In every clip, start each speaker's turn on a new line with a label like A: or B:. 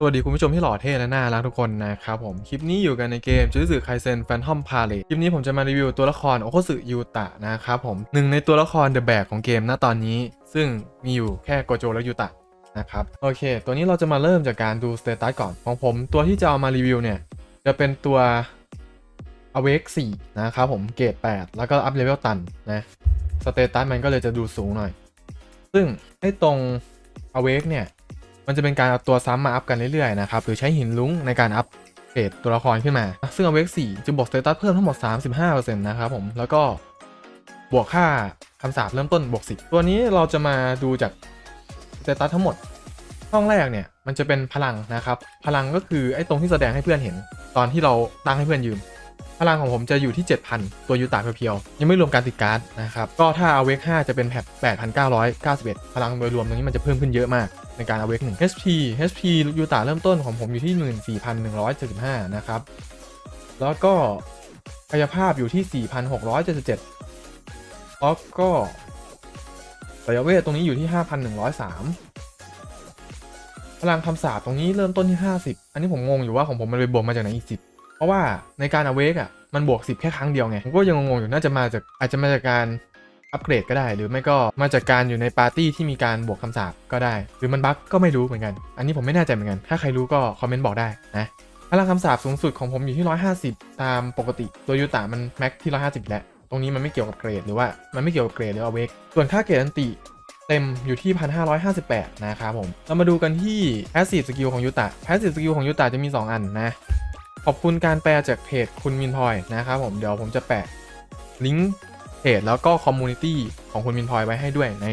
A: สวัสดีคุณผู้ชมที่หล่อเท่และน่ารักทุกคนนะครับผม คลิปนี้อยู่กันในเกมจูสึไคเซนแฟนทอมพาเลคลิปนี้ผมจะมารีวิวตัวละครโอโคสึยูตะนะครับผมหนึ่งในตัวละครเดอะแบกของเกมณตอนนี้ ซึ่งมีอยู่แค่โกโจและยูตะนะครับโอเค ตัวนี้เราจะมาเริ่มจากการดูสเตตัสก่อนของผมตัวที่จะเอามารีวิวเนี่ย จะเป็นตัว Awake 4นะครับผมเกรด8 แล้วก็อัพเลเวลตันนะสเตตัสมันก็เลยจะดูสูงหน่อย ซึ่งให้ตรง Awake เนี่ย มันจะเป็นการเอาตัวซ้ำมาอัพกันเรื่อยๆนะครับหรือใช้หินลุ้งในการอัพเกรดตัวละครขึ้นมา ซึ่ง Awake 4จะบวกสเตตัสเพิ่มทั้งหมด 35%นะครับผมแล้วก็บวกค่าคำสาปเริ่มต้นบวก10 ตัวนี้เราจะมาดูจากสเตตัสทั้งหมดช่องแรกเนี่ยมันจะเป็นพลังนะครับ พลังก็คือไอ้ตรงที่แสดงให้เพื่อนเห็น ตอนที่เราตั้งให้เพื่อนยืม พลังของผมจะอยู่ที่ 7,000 ตัวยูตาเพียวๆ ยังไม่รวมการติดการ์ดนะครับ ก็ถ้า Awake 5จะเป็นแพท8,991 พลังโดยรวมตรงนี้มันจะเพิ่มขึ้นเยอะมากในการ Awake 1 HP HP ยูตาเริ่มต้นของผมอยู่ที่ 14,175 นะครับ แล้วก็กายภาพอยู่ที่ 4,677 แล้วก็สายเวทตรงนี้อยู่ที่ 5,103 พลังคำสาปตรงนี้เริ่มต้นที่ 50 อันนี้ผมงงอยู่ว่าของผมมันไปบวกมาจากไหนอีก10 เพราะว่าในการ Awake อะมันบวก 10 แค่ครั้งเดียวไง ผมก็ยังงงอยู่น่าจะมาจากอาจจะมาจากการอัปเกรดก็ได้ หรือไม่ก็มาจากการอยู่ในปาร์ตี้ที่มีการบวกคำสาปก็ได้ หรือมันบั๊กก็ไม่รู้เหมือนกัน อันนี้ผมไม่แน่ใจเหมือนกัน ถ้าใครรู้ก็คอมเมนต์บอกได้นะพลังคำสาปสูงสุดของผมอยู่ที่ 150 ตามปกติ ตัวยูตามันแม็กที่ 150 แล้ว ตรงนี้มันไม่เกี่ยวกับเกรดหรือว่ามันไม่เกี่ยวกับเกรดหรือ Awake ส่วนค่าเกรดอันติเต็มอยู่ที่ 1,558 นะครับผม เรามาดูกันที่ Passive Skill ของยูตะ Passive Skill ของยูตะจะมี 2 อันนะ ขอบคุณการแปลจากเพจคุณมินพอยนะครับผมเดี๋ยวผมจะแปะลิงก์เพจแล้วก็คอมมูนิตี้ของคุณมินพอยไว้ให้ด้วยใน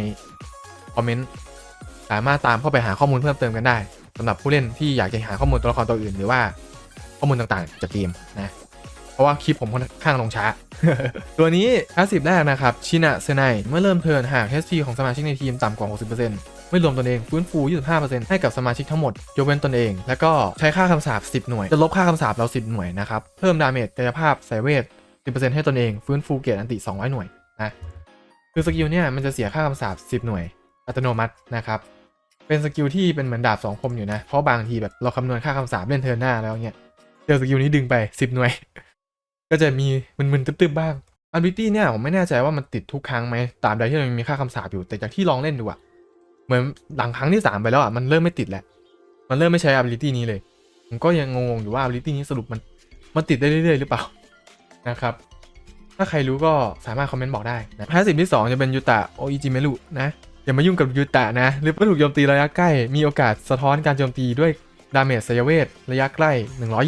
A: คอมเมนต์สามารถตามเข้าไปหาข้อมูลเพิ่มเติมกันได้สำหรับผู้เล่นที่อยากจะหาข้อมูลตัวละครตัวอื่นหรือว่าข้อมูลต่างๆจากเกมนะเพราะว่าคลิปผมค่อนข้างลงช้า ตัวนี้พาสซีฟแรกนะครับชินะเซไนเมื่อเริ่มเทิร์นหาก HP ของสมาชิกในทีมต่ำกว่า 60% ไม่รวมตนเองฟื้นฟู 25%ให้กับสมาชิกทั้งหมดยกเว้นตนเอง แล้วก็ใช้ค่าคำสาป10 หน่วย จะลบค่าคำสาปเรา 10 หน่วยนะครับ เพิ่มดาเมจกายภาพสายเวท 10%ให้ตนเองฟื้นฟูเกียรติอันติ 200 หน่วยนะคือสกิลเนี่ยมันจะเสียค่าคำสาป10 หน่วย อัตโนมัตินะครับเป็นสกิลที่เป็นเหมือนดาบสองคมอยู่นะ เพราะบางทีแบบเราคำนวณค่าคำสาปเล่นเทิร์นหน้าแล้วเนี่ยเจอสกิลนี้ดึงไป 10 หน่วย ก็จะมีมึนๆตึ๊บๆบ้างอันบิตี้เนี่ยผมไม่แน่ใจว่ามันติดทุกครั้งไหมตามใดที่มันมีค่าคำสาปอยู่แต่จากที่ลองเล่นดูอะ เหมือนหลังครั้งที่3ไปแล้วอะมันเริ่มไม่ติดแล้วมันเริ่มไม่ใช้ ability นี้เลย ผมก็ยังงงอยู่ว่า ability นี้สรุปมันมันติดได้เรื่อยๆหรือเปล่านะครับถ้าใครรู้ก็สามารถคอมเมนต์บอกได้นะพาสซีฟที่ 2 จะเป็นยูตะโออิจิเมรุนะ อย่ามายุ่งกับยูตะนะ หรือเมื่อถูกโจมตีระยะใกล้ มีโอกาสสะท้อนการโจมตีด้วยดาเมจสยเวทระยะใกล้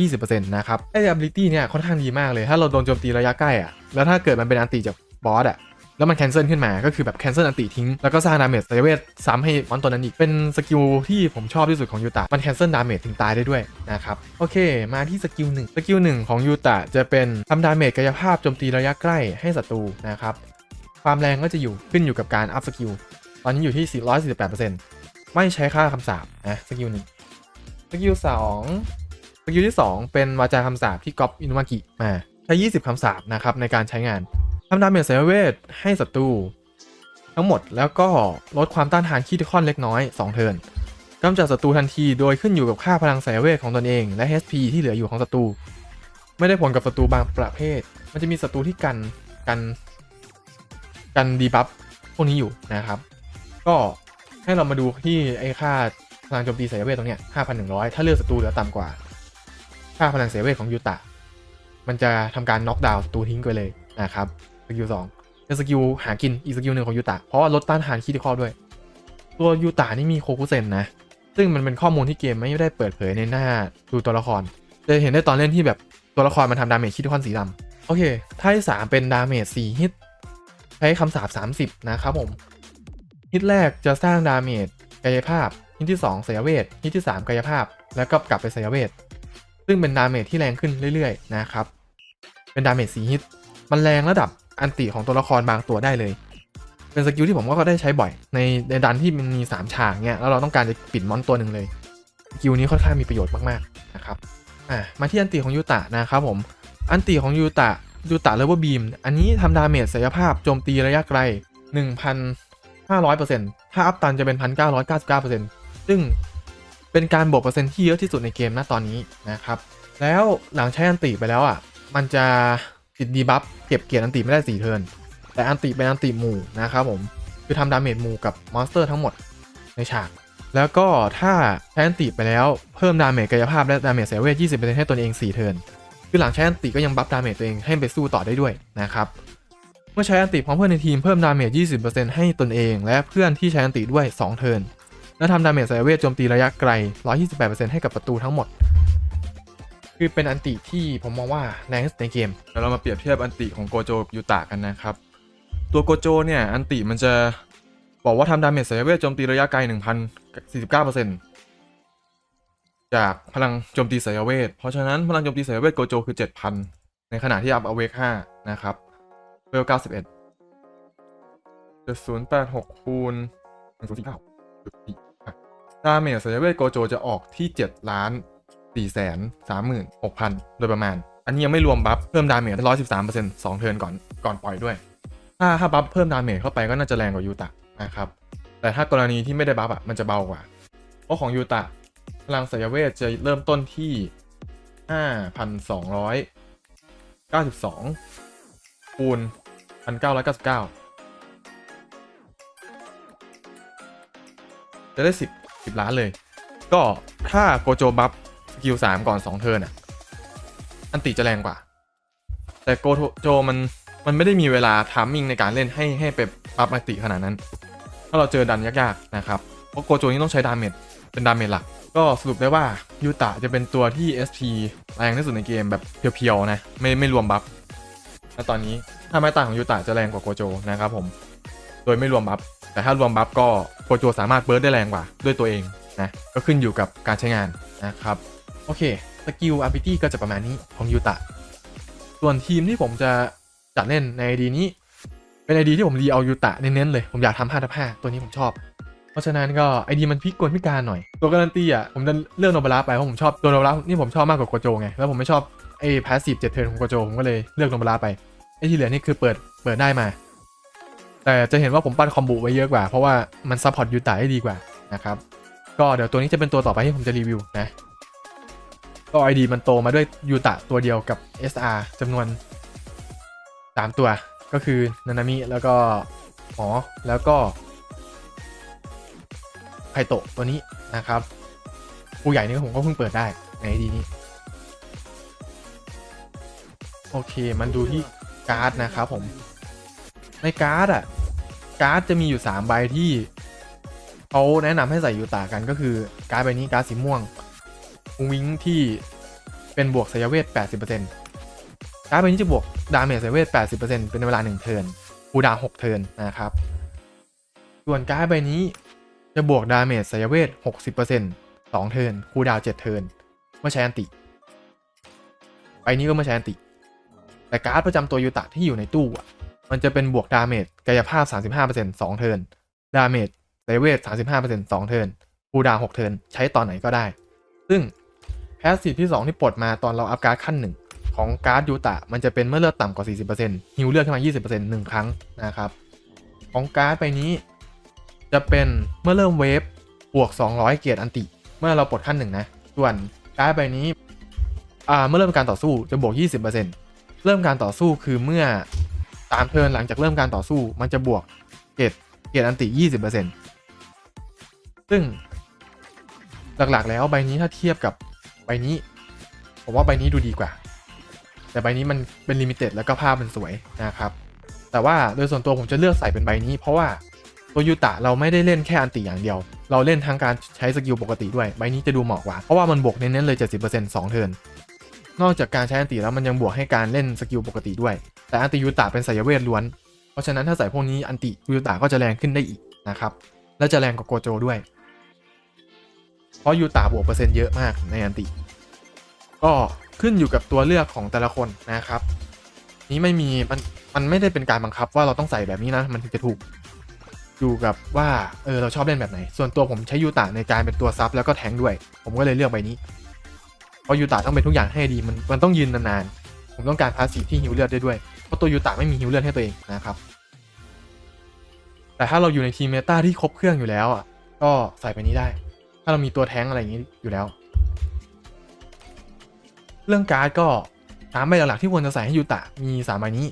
A: 120%นะครับไอ้ ability เนี่ยค่อนข้างดีมากเลย ถ้าเราโดนโจมตีระยะใกล้อะแล้วถ้าเกิดมันเป็นอันติจากบอสอะ แล้วมันแคนเซิลขึ้นมาก็คือแบบแคนเซิลอันติทิ้ง แล้วก็สร้างดาเมจสายเวทซ้ำให้มอนตัวนั้นอีก เป็นสกิลที่ผมชอบที่สุดของยูตะมันแคนเซิลดาเมจถึงตายได้ด้วยนะครับ โอเค มาที่สกิลหนึ่งสกิลหนึ่งของยูตะจะเป็นทำดาเมจกายภาพโจมตีระยะใกล้ให้ศัตรูนะครับความแรงก็จะอยู่ขึ้นอยู่กับการอัพสกิลตอนนี้อยู่ที่ 448%ไม่ใช้ค่าคำสาปนะสกิลหนึ่งสกิลสองสกิลที่ 2 เป็นวาจาคำสาปที่ก๊อปอินุมากิมาใช้ 20 คำสาปนะครับในการใช้งาน ทำดาเมจสายเวทให้ศัตรูทั้งหมดแล้วก็ลดความต้านทานคีติคอนเล็กน้อย 2 เทิร์นกำจัดศัตรูทันทีโดยขึ้นอยู่กับค่าพลังสายเวทของตนเอง และ HP ที่เหลืออยู่ของศัตรูไม่ได้ผลกับศัตรูบางประเภท มันจะมีศัตรูที่กันกันกันดีบัฟพวกนี้อยู่นะครับ ก็ให้เรามาดูที่ไอ้ค่าพลังโจมตีสายเวทตรงเนี้ย5,100 ถ้าเลือกศัตรูเหลือต่ำกว่า ค่าพลังสายเวทของยูตะ มันจะทำการน็อกดาวน์ศัตรูทิ้งไปเลยนะครับ สกิลสองเป็นสกิลหากินอีกสกิลหนึ่งของยูตะเพราะว่าลดต้านทานคีติคอด้วย ตัวยูตะนี่มีโคคุเซนนะ ซึ่งมันเป็นข้อมูลที่เกมไม่ได้เปิดเผยในหน้าดูตัวละคร จะเห็นได้ตอนเล่นที่แบบตัวละครมันทำดาเมจคีติคอนสีดำโอเคท่าที่สามเป็นดาเมจ4ฮิตใช้คำสาป30นะครับผมฮิตแรกจะสร้างดาเมจกายภาพฮิตที่2สายเวทฮิตที่3กายภาพ แล้วก็กลับไปสายเวทซึ่งเป็นดาเมจที่แรงขึ้นเรื่อยๆนะครับเป็นดาเมจ4ฮิตมันแรงระดับ อันติของตัวละครบางตัวได้เลย เป็นสกิลที่ผมก็ได้ใช้บ่อย ในในดันที่มันมี 3 ฉากเนี่ยแล้วเราต้องการจะปิดมอนตัวหนึ่งเลยสกิลนี้ค่อนข้างมีประโยชน์มากๆนะครับอะมาที่อันติของยูตะนะครับผมอันติของยูตะยูตะเลเวอร์บีมอันนี้ทำดาเมจศักยภาพโจมตีระยะไกล 1,500%ถ้าอัพตันจะเป็น 1,999%ซึ่งเป็นการบวกเปอร์เซ็นต์ที่เยอะที่สุดในเกมณตอนนี้นะครับแล้วหลังใช้อันติไปแล้วอะมันจะ ติดดีบัฟเก็บเกียรติอันติไม่ได้4เทิร์นแต่อันติเป็นอันติหมู่นะครับผมคือทำดาเมจหมู่กับมอนสเตอร์ทั้งหมดในฉาก แล้วก็ถ้าใช้อันติไปแล้วเพิ่มดาเมจกายภาพและดาเมจเซเวทยี่สียเวท20%ให้ตนเอง4เทิร์นคือหลังใช้อันติก็ยังบัฟดาเมจตัวเองให้ไปสู้ต่อได้ด้วยนะครับเมื่อใช้อันติพร้อมเพื่อนในทีมเพิ่มดาเมจ20%ให้ตนเองและเพื่อนที่ใช้อันติด้วย2เทิร์นและทำดาเมจเสียเวทโจมตีระยะไกล 128%ให้กับประตูทั้งหมด คือเป็นอันติที่ผมมองว่าแรงที่สุดในเกมเดี๋ยวเรามาเปรียบเทียบอันติของโกโจยูตะกันนะครับ ตัวโกโจเนี่ยอันติมันจะบอกว่าทำดาเมจสียเวทโจมตีระยะไกล 1,049%จากพลังโจมตีสายเวท เพราะฉะนั้นพลังโจมตีสายเวทโกโจคือ 7,000 ในขณะที่อัพอเวก5นะครับเวล91 0.86คูณ1049ดาเมจสายเวทโกโจจะออกที่ 7 ล้าน 4 36,000 โดยประมาณ อันนี้ยังไม่รวมบัฟเพิ่มดาเมจ113% 2 เทิร์นก่อนก่อนปล่อยด้วย ถ้าถ้าบัฟเพิ่มดาเมจเข้าไปก็น่าจะแรงกว่ายูตะนะครับ แต่ถ้ากรณีที่ไม่ได้บัฟอะมันจะเบากว่า เพราะของยูตะพลังสายเวทจะเริ่มต้นที่ 5,292 คูณ 1,999 จะได้ 10 10 ล้านเลย ก็ถ้าโกโจบัฟ กิล3ก่อน2เทิร์นอะ อันติจะแรงกว่า แต่โกโจมันมันไม่ได้มีเวลาทามมิ่งในการเล่นให้ให้ไปบัฟอันติขนาดนั้น ถ้าเราเจอดันยากๆนะครับ เพราะโกโจนี่ต้องใช้ดาเมจเป็นดาเมจหลัก ก็สรุปได้ว่ายูตะจะเป็นตัวที่ SP แรงที่สุดในเกมแบบเพียวๆนะ ไม่ไม่รวมบัฟและตอนนี้ถ้าไม้ตายของยูตะจะแรงกว่าโกโจนะครับผม โดยไม่รวมบัฟ แต่ถ้ารวมบัฟก็โกโจสามารถเบิร์ดได้แรงกว่าด้วยตัวเองนะ ก็ขึ้นอยู่กับการใช้งานนะครับ โอเค สกิลอาร์พิตี้ก็จะประมาณนี้ของยูตะ ส่วนทีมที่ผมจะจัดเล่นในไอดีนี้ เป็นไอดีที่ผมรีเอายูตะเน้นๆเลย ผมอยากทำห้าทับห้าตัวนี้ผมชอบ เพราะฉะนั้นก็ไอดีมันพิกลพิการหน่อย ตัวการันตีอะผมจะเลือกโนบาระไปเพราะผมชอบตัวโนบาระนี่ผมชอบมากกว่าโกโจไง แล้วผมไม่ชอบไอ้พาสซีฟเจ็ดเทิร์นของโกโจผมก็เลยเลือกโนบาระไป ไอ้ที่เหลือนี่คือเปิดเปิดได้มา แต่จะเห็นว่าผมปั้นคอมโบไว้เยอะกว่า เพราะว่ามันซัพพอร์ตยูตะได้ดีกว่านะครับ ก็เดี๋ยวตัวนี้จะเป็นตัวต่อไปที่ผมจะรีวิวนะ ก็ ID มันโตมาด้วยยูตะตัวเดียวกับ SR จำนวน 3 ตัวก็คือนานามิแล้วก็หมอแล้วก็ไคโตะตัวนี้นะครับผู้ใหญ่นี่ผมก็เพิ่งเปิดได้ใน ID นี้ โอเคมันดูที่การ์ดนะครับผม ในการ์ดอะ การ์ดจะมีอยู่ 3 ใบที่เขาแนะนำให้ใส่ยูตากันก็คือการ์ดใบนี้การ์ดสีม่วง วิงที่เป็นบวกสายเวท 80%การ์ดใบนี้จะบวกดาเมจสายเวท 80%เป็นเวลา 1 เทิร์นคูดาว6เทิร์นนะครับ ส่วนการ์ดใบนี้จะบวกดาเมจสายเวท 60% 2 เทิร์นคูดาว7เทิร์นเมื่อใช้อันติ ใบนี้ก็เมื่อใช้อันติ แต่การ์ดประจำตัวยูตะที่อยู่ในตู้อะ มันจะเป็นบวกดาเมจกายภาพ 35% 2 เทิร์นดาเมจไซเวท 35% 2 เทิร์นคูดาว6เทิร์นใช้ตอนไหนก็ได้ ซึ่ง แพสซีฟที่ 2 ที่ปลดมาตอนเราอัพการ์ดขั้นหนึ่งของการ์ดยูตะมันจะเป็นเมื่อเลือดต่ำกว่า 40%ฮิวเลือดขึ้นมา 20% 1ครั้งนะครับ ของการ์ดไปนี้ จะเป็นเมื่อเริ่มเวฟบวก 200 เกียรติอันติ เมื่อเราปลดขั้นหนึ่งนะ ส่วนการ์ดใบนี้อ่าเมื่อเริ่มการต่อสู้จะบวก 20%เริ่มการต่อสู้คือเมื่อสามเทิร์นหลังจากเริ่มการต่อสู้มันจะบวกเกรดเกรดอันติ 20%ซึ่งหลักๆแล้วใบนี้ถ้าเทียบกับ ใบนี้ ผมว่าใบนี้ดูดีกว่า แต่ใบนี้มันเป็นลิมิเต็ดแล้วก็ภาพมันสวยนะครับ แต่ว่าโดยส่วนตัวผมจะเลือกใส่เป็นใบนี้ เพราะว่าตัวยูตะเราไม่ได้เล่นแค่อันติอย่างเดียว เราเล่นทั้งการใช้สกิลปกติด้วย ใบนี้จะดูเหมาะกว่า เพราะว่ามันบวกเน้นๆเลย 70% 2 เทิร์น นอกจากการใช้อันติแล้วมันยังบวกให้การเล่นสกิลปกติด้วย แต่อันติยูตะเป็นสายเวทล้วน เพราะฉะนั้นถ้าใส่พวกนี้อันติยูตะก็จะแรงขึ้นได้อีกนะครับ และจะแรงกว่าโกโจด้วย เพราะยูตะบวกเปอร์เซ็นต์เยอะมากในอันติ ก็ขึ้นอยู่กับตัวเลือกของแต่ละคนนะครับ นี้ไม่มีมันมันไม่ได้เป็นการบังคับว่าเราต้องใส่แบบนี้นะ มันถึงจะถูกอยู่กับว่าเออเราชอบเล่นแบบไหน ส่วนตัวผมใช้ยูตะในการเป็นตัวซับแล้วก็แทงด้วย ผมก็เลยเลือกใบนี้เพราะยูตะต้องเป็นทุกอย่างให้ดีมันมันต้องยืนนานๆผมต้องการพาสีที่ฮิวเลือดได้ด้วยเพราะตัวยูตะไม่มีฮิวเลือดให้ตัวเองนะครับแต่ถ้าเราอยู่ในทีมเมตาที่ครบเครื่องอยู่แล้วอะ ก็ใส่ไปนี้ได้ ถ้าเรามีตัวแท้งอะไรอย่างนี้อยู่แล้ว เรื่องการ์ดก็สามใบหลักๆที่ควรจะใส่ให้ยูตะมีสามใบนี้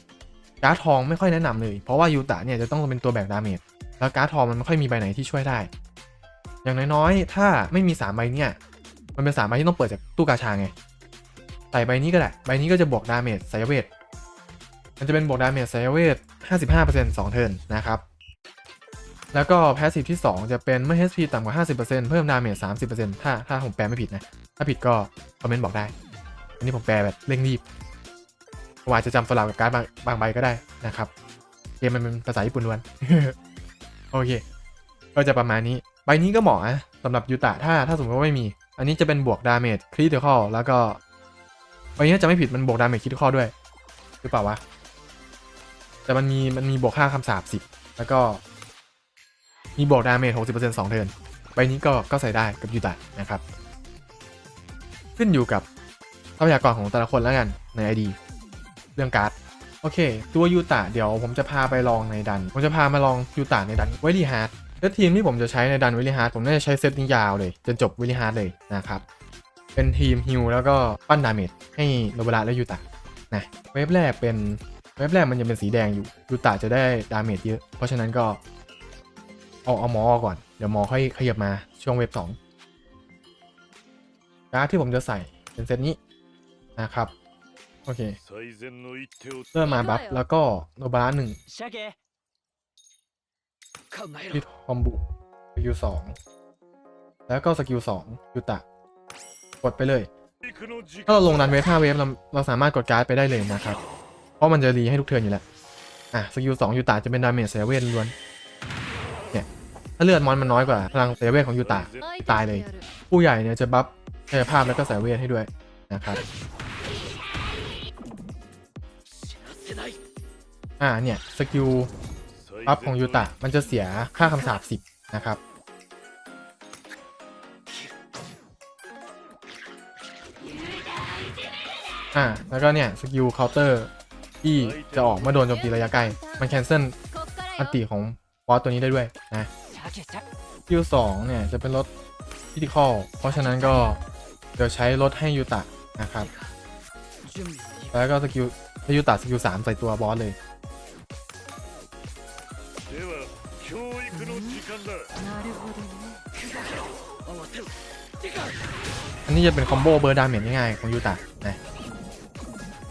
A: การ์ดทองไม่ค่อยแนะนำเลย เพราะว่ายูตะเนี่ยจะต้องเป็นตัวแบกดาเมจแล้วการ์ดทองมันไม่ค่อยมีใบไหนที่ช่วยได้ อย่างน้อยๆ ถ้าไม่มีสามใบเนี่ย มันเป็นสามใบที่ต้องเปิดจากตู้กาชาไงใส่ใบนี้ก็ได้ ใบนี้ก็จะบวกดาเมจสายเวท มันจะเป็นบวกดาเมจสายเวท 55% 2เทิร์นนะครับ แล้วก็แพสซีฟที่ 2 จะเป็นเมื่อ HP ต่ำกว่า 50%เพิ่มดาเมจ30%ถ้าถ้าผมแปลไม่ผิดนะ ถ้าผิดก็คอมเมนต์บอกได้ อันนี้ผมแปลแบบเร่งรีบว่าจะจำสลับกับการ์ดบางบางใบก็ได้นะครับ เกมมันเป็นภาษาญี่ปุ่นล้วน โอเค ก็จะประมาณนี้ ใบนี้ก็เหมาะนะสำหรับยูตะถ้าถ้าสมมติว่าไม่มี อันนี้จะเป็นบวกดาเมจคริติคอลแล้วก็ใบนี้ถ้าจะไม่ผิดมันบวกดาเมจคริติคอลด้วยหรือเปล่าวะแต่มันมีมันมีบวกค่าคำสาบสิบแล้วก็ มีบวกดาเมจหกสิบเปอร์เซ็นต์สองเทิร์นใบนี้ก็ก็ใส่ได้กับยูตะนะครับ ขึ้นอยู่กับทรัพยากรของแต่ละคนแล้วกันใน ID เรื่องการ์ด โอเค ตัวยูตะเดี๋ยวผมจะพาไปลองในดัน ผมจะพามาลองยูตะในดันเวลี่ฮาร์ดและทีมที่ผมจะใช้ในดันเวลี่ฮาร์ดผมน่าจะใช้เซตนี้ยาวเลย จนจบเวลี่ฮาร์ดเลยนะครับ เป็นทีมฮิลแล้วก็ปั้นดาเมจให้โนบระและยูตะนะเวฟแรกเป็นเวฟแรกมันจะเป็นสีแดงอยู่ยูตะจะได้ดาเมจเยอะ เพราะฉะนั้นก็ เอาเอามอก่อน เดี๋ยวหมอค่อยขยับมาช่วงเว็บสองการ์ดที่ผมจะใส่เป็นเซตนี้นะครับ โอเคเริ่มมาบัฟแล้วก็โนบาระหนึ่งที่คอมบุสกิลสองแล้วก็สกิลสองยูตะ กดไปเลย ถ้าเราลงดันเวฟห้าเวฟเราเราสามารถกดการ์ดไปได้เลยนะครับ เพราะมันจะรีให้ทุกเทิร์นอยู่แล้ว อะสกิลสองยูตะจะเป็นดาเมจเซเว่นล้วน ถ้าเลือดมอนมันน้อยกว่าพลังสายเวทของยูตาตายเลย ผู้ใหญ่เนี่ยจะบัฟกายภาพแล้วก็สายเวทให้ด้วยนะครับอ่าเนี่ยสกิลบัฟของยูตะมันจะเสียค่าคำสาปสิบนะครับอ่าแล้วก็เนี่ยสกิลเคาน์เตอร์ที่จะออกเมื่อโดนโจมตีระยะไกล มันแคนเซิลอันติของบอสตัวนี้ได้ด้วยนะ
B: ยู
A: สองเนี่ยจะเป็นรถพิธีคอลเพราะฉะนั้นก็เดี๋ยวใช้รถให้ยูตะนะครับแล้วก็สกิลยูตะสกิลสามใส่ตัวบอสเลยอันนี้จะเป็นคอมโบเบอร์ดาเมจง่ายๆของยูตะนะ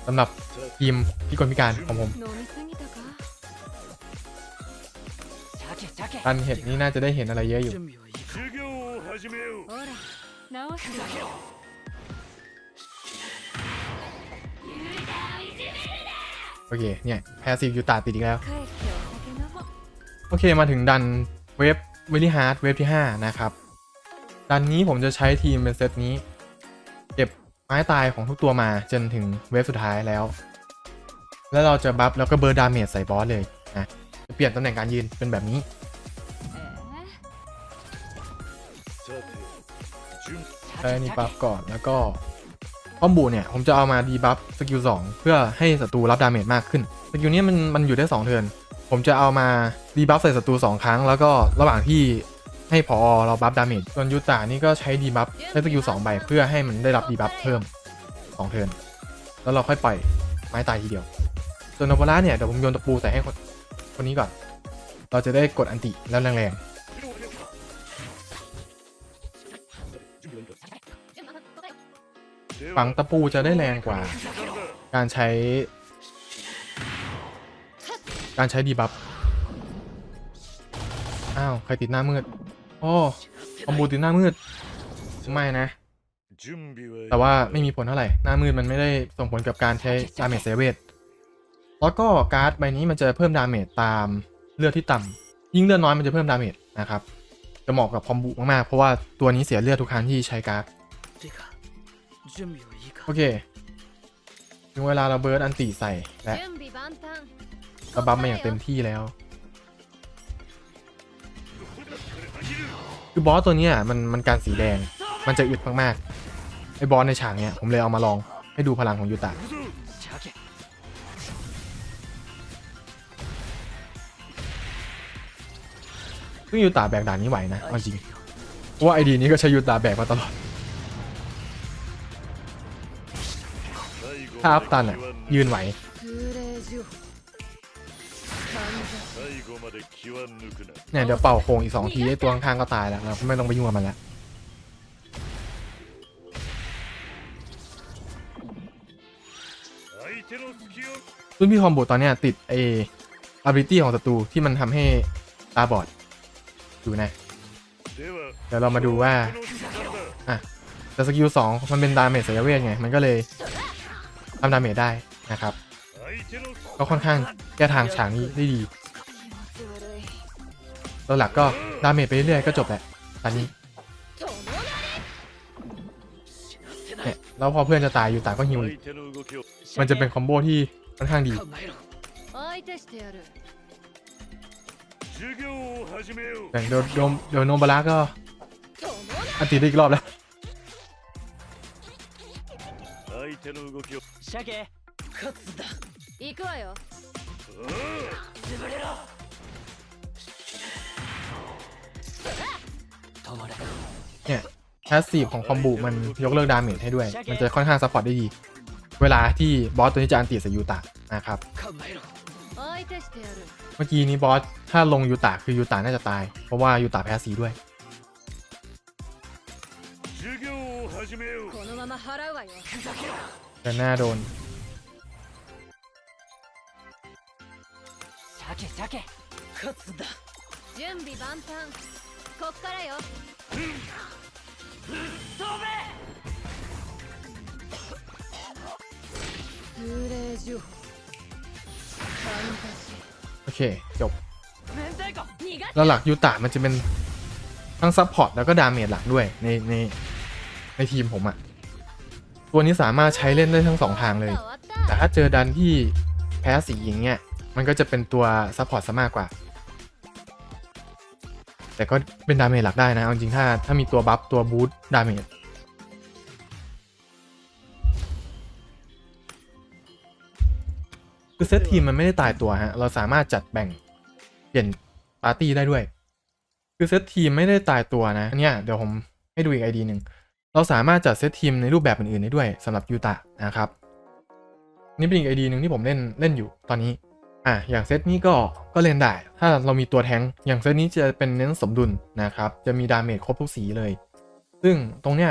A: สำหรับทีมพิกลพิการของผม อันเห็ดนี้น่าจะได้เห็นอะไรเยอะอยู่โอเคเนี่ยแพสซีฟยูตาติดอีกแล้ว โอเคมาถึงดันเวฟเวลี่ฮาร์ดเวฟที่ 5 นะครับ ดันนี้ผมจะใช้ทีมเป็นเซตนี้ เก็บไม้ตายของทุกตัวมาจนถึงเวฟสุดท้ายแล้ว แล้วเราจะบัฟแล้วก็เบอร์ดาเมจใส่บอสเลยนะจะเปลี่ยนตำแหน่งการยืนเป็นแบบนี้ ใช้อันนี้บัฟก่อนแล้วก็ป้อมบูเนี่ยผมจะเอามาดีบัฟสกิล2เพื่อให้ศัตรูรับดาเมจมากขึ้นสกิลนี้มันมันอยู่ได้2เทิร์นผมจะเอามาดีบัฟใส่ศัตรู2ครั้ง แล้วก็ระหว่างที่ให้พอเราบัฟดาเมจส่วนยูตานี่ก็ใช้ดีบัฟใช้สกิล2ใบเพื่อให้มันได้รับดีบัฟเพิ่ม2เทิร์นแล้วเราค่อยปล่อยไม้ตายทีเดียว ส่วนโนบราเนี่ยเดี๋ยวผมโยนตะปูใส่ให้คนคนนี้ก่อน เราจะได้กดอันติแล้วแรงๆ ฝังตะปูจะได้แรงกว่า การใช้ การใช้ดีบัฟ อ้าว ใครติดหน้ามืดโอ้คอมบูติดหน้ามืด ไม่นะ แต่ว่าไม่มีผลเท่าไหร่ หน้ามืดมันไม่ได้ส่งผลกับการใช้ดาเมจเซเวตแล้วก็การ์ดใบนี้มันจะเพิ่มดาเมจตามเลือดที่ต่ำ ยิ่งเลือดน้อยมันจะเพิ่มดาเมจนะครับ จะเหมาะกับคอมบูมากๆ เพราะว่าตัวนี้เสียเลือดทุกครั้งที่ใช้การ์ด โอเค ถึงเวลาเราเบิร์ดอันตีใส่และระบัมมาอย่างเต็มที่แล้ว คือบอสตัวนี้มันมันการสีแดง มันจะอึดมากๆ ไอ้บอสในฉากเนี้ยผมเลยเอามาลองให้ดูพลังของยูตาซึ่งยูตาแบกด่านนี้ไหวนะจริงว่าไอดีนี้ก็ใช้ยูตาแบกมาตลอด ถ้าอัพตันอะ ยืนไหวเนี่ยเดี๋ยวเป่าโคงอีกสองทีไอ้ตัวข้างๆก็ตายแล้วเราไม่ต้องไปยุ่งกับมันแล้วรุ่นพี่คอมโบตอนเนี้ยติดไอ้ ability ของศัตรูที่มันทำให้ตาบอดอยู่นะ เดี๋ยวเรามาดูว่า อะ แต่สกิลสองมันเป็นดาเมจสายเวทไง มันก็เลย ทำดาเมจได้นะครับ ก็ค่อนข้างแก้ทางฉากนี้ได้ดีตัวหลักก็ดาเมจไปเรื่อยก็จบแหละตอนนี้เนี่ยแล้วพอเพื่อนจะตายอยู่ต่างก็ฮิวมันจะเป็นคอมโบที่ค่อนข้างดี
C: อย่า
A: งเดี๋ยวเดี๋ยวโนบาระก็อันติได้อีกรอบแล้ว
B: 鮭勝つだ行くわよ
C: お
B: 潰れろ止まれ
A: เนี่ยแพสซีฟของคอมบูมันยกเลิกดาเมจให้ด้วย มันจะค่อนข้างซัพพอร์ตได้ดี เวลาที่บอสตัวนี้จะอันติใส่ยูตะนะครับ
B: 構えろ相手してやる
A: เมื่อกี้นี้บอสถ้าลงยูตะคือยูตะน่าจะตาย เพราะว่ายูตะแพ้สีด้วย
C: 授業を始めよう
B: このまま払うわよふざけろ
A: แต่หน้าโดน
B: 鮭鮭勝つだ準備万端こっからよ飛べ幽霊呪法かんざ
A: โอเค จบ
B: し明太子逃が
A: แล้วหลักยูตะมันจะเป็นทั้งซัพพอร์ตแล้วก็ดาเมจหลักด้วยในในในทีมผมอะ ตัวนี้สามารถใช้เล่นได้ทั้งสองทางเลย แต่ถ้าเจอดันที่แพ้สีหญิงเนี่ย มันก็จะเป็นตัวซัพพอร์ตซะมากกว่า แต่ก็เป็นดาเมจหลักได้นะเอาจริงถ้าถ้ามีตัวบัฟตัวบูทดาเมจคือเซตทีมมันไม่ได้ตายตัวฮะ เราสามารถจัดแบ่งเปลี่ยนปาร์ตี้ได้ด้วย คือเซตทีมไม่ได้ตายตัวนะเนี่ยเดี๋ยวผมให้ดูอีกไอดีหนึ่ง เราสามารถจัดเซตทีมในรูปแบบอื่นๆได้ด้วยสำหรับยูตะนะครับ นี่เป็นอีกไอดีหนึ่งที่ผมเล่นเล่นอยู่ตอนนี้อะอย่างเซตนี้ก็ก็เล่นได้ ถ้าเรามีตัวแทงอย่างเซตนี้จะเป็นเน้นสมดุลนะครับ จะมีดาเมจครบทุกสีเลย ซึ่งตรงเนี้ย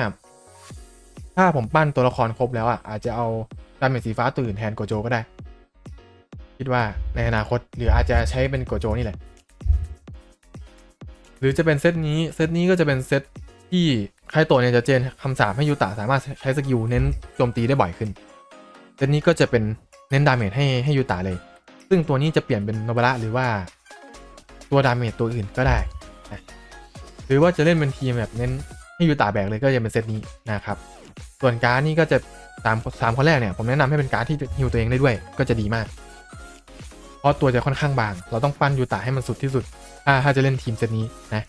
A: ถ้าผมปั้นตัวละครครบแล้วอะอาจจะเอาดาเมจสีฟ้าตัวอื่นแทนโกโจก็ได้ คิดว่าในอนาคตหรืออาจจะใช้เป็นโกโจนี่แหละ หรือจะเป็นเซตนี้เซตนี้ก็จะเป็นเซตที่ ใครตัวเนี่ยจะเจนคำสาปให้ยูตะสามารถใช้สกิลเน้นโจมตีได้บ่อยขึ้นเซตนี้ก็จะเป็นเน้นดาเมจให้ให้ยูตะเลย ซึ่งตัวนี้จะเปลี่ยนเป็นโนบาระหรือว่าตัวดาเมจตัวอื่นก็ได้ หรือว่าจะเล่นเป็นทีมแบบเน้นให้ยูตะแบกเลยก็จะเป็นเซตนี้นะครับ ส่วนการ์ดนี่ก็จะตามสามคนแรกเนี่ยผมแนะนำให้เป็นการดที่ฮิวตัวเองได้ด้วย ก็จะดีมาก เพราะตัวจะค่อนข้างบาง เราต้องปั้นยูตะให้มันสุดที่สุด ถ้าถ้าจะเล่นทีมเซตนี้นะ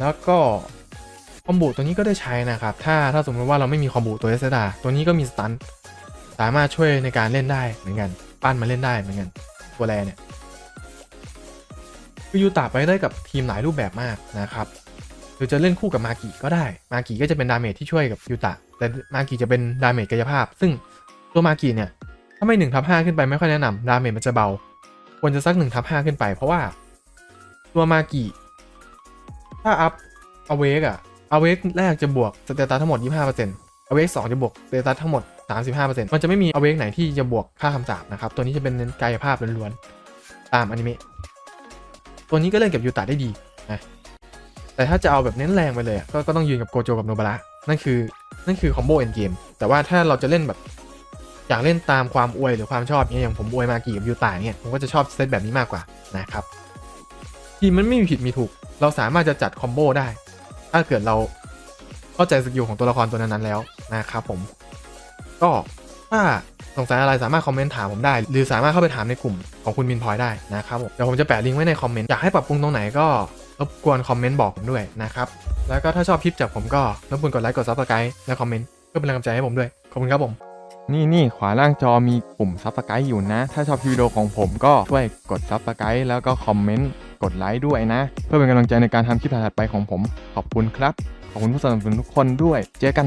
A: แล้วก็คอมบูตัวนี้ก็ได้ใช้นะครับ ถ้าถ้าสมมติว่าเราไม่มีคอมบูตัวเอสดาตัวนี้ก็มีสตันสามารถช่วยในการเล่นได้เหมือนกันปั้นมาเล่นได้เหมือนกันตัวแรเนี่ยคือยูตะไปได้กับทีมหลายรูปแบบมากนะครับหรือจะเล่นคู่กับมากิก็ได้ มากิก็จะเป็นดาเมจที่ช่วยกับยูตะแต่มากิจะเป็นดาเมจกายภาพ ซึ่งตัวมากิเนี่ยถ้าไม่หนึ่งทับห้าขึ้นไปไม่ค่อยแนะนำดาเมจมันจะเบา ควรจะสักหนึ่งทับห้าขึ้นไป เพราะว่า ตัวมากิ ถ้าอัพอเวกอะอเวกแรกจะบวกสเตตัสทั้งหมด 25%อเวกสองจะบวกสเตตัสทั้งหมด 35%มันจะไม่มีอเวกไหนที่จะบวกค่าคำสาปนะครับ ตัวนี้จะเป็นกายภาพล้วนๆ ตามอนิเมะ ตัวนี้ก็เล่นกับยูตะได้ดีนะ แต่ถ้าจะเอาแบบเน้นแรงไปเลยก็ก็ต้องยืนกับโกโจกับโนบาระ นั่นคือ นั่นคือคอมโบเอ็นเกม แต่ว่าถ้าเราจะเล่นแบบอยากเล่นตามความอวยหรือความชอบเนี่ยอย่างผมอวยมากี่กับยูตาเนี่ยผมก็จะชอบเซตแบบนี้มากกว่านะครับทีมมันไม่มีผิดมีถูก เราสามารถจะจัดคอมโบได้ ถ้าเกิดเราเข้าใจสกิลของตัวละครตัวนั้นๆแล้วนะครับผม ก็ถ้าสงสัยอะไรสามารถคอมเมนต์ถามผมได้ หรือสามารถเข้าไปถามในกลุ่มของคุณมินพอยได้นะครับผมเดี๋ยวผมจะแปะลิงก์ไว้ในคอมเมนต์อยากให้ปรับปรุงตรงไหนก็รบกวนคอมเมนต์บอกผมด้วยนะครับแล้วก็ถ้าชอบคลิปจากผมก็รบกวนกดไลค์กดซับสไครต์และคอมเมนต์เพื่อเป็นกำลังใจให้ผมด้วยขอบคุณครับผม
D: นี่นี่ขวาล่างจอมีปุ่มซับสไครต์อยู่นะ ถ้าชอบวิดีโอของผมก็ช่วยกดซับสไครต์แล้วก็คอมเมนต์
A: กดไลค์ด้วยนะ เพื่อเป็นกำลังใจในการทำคลิปถัดๆไปของผม ขอบคุณครับ ขอบคุณผู้สนับสนุนทุกคนด้วย เจอกัน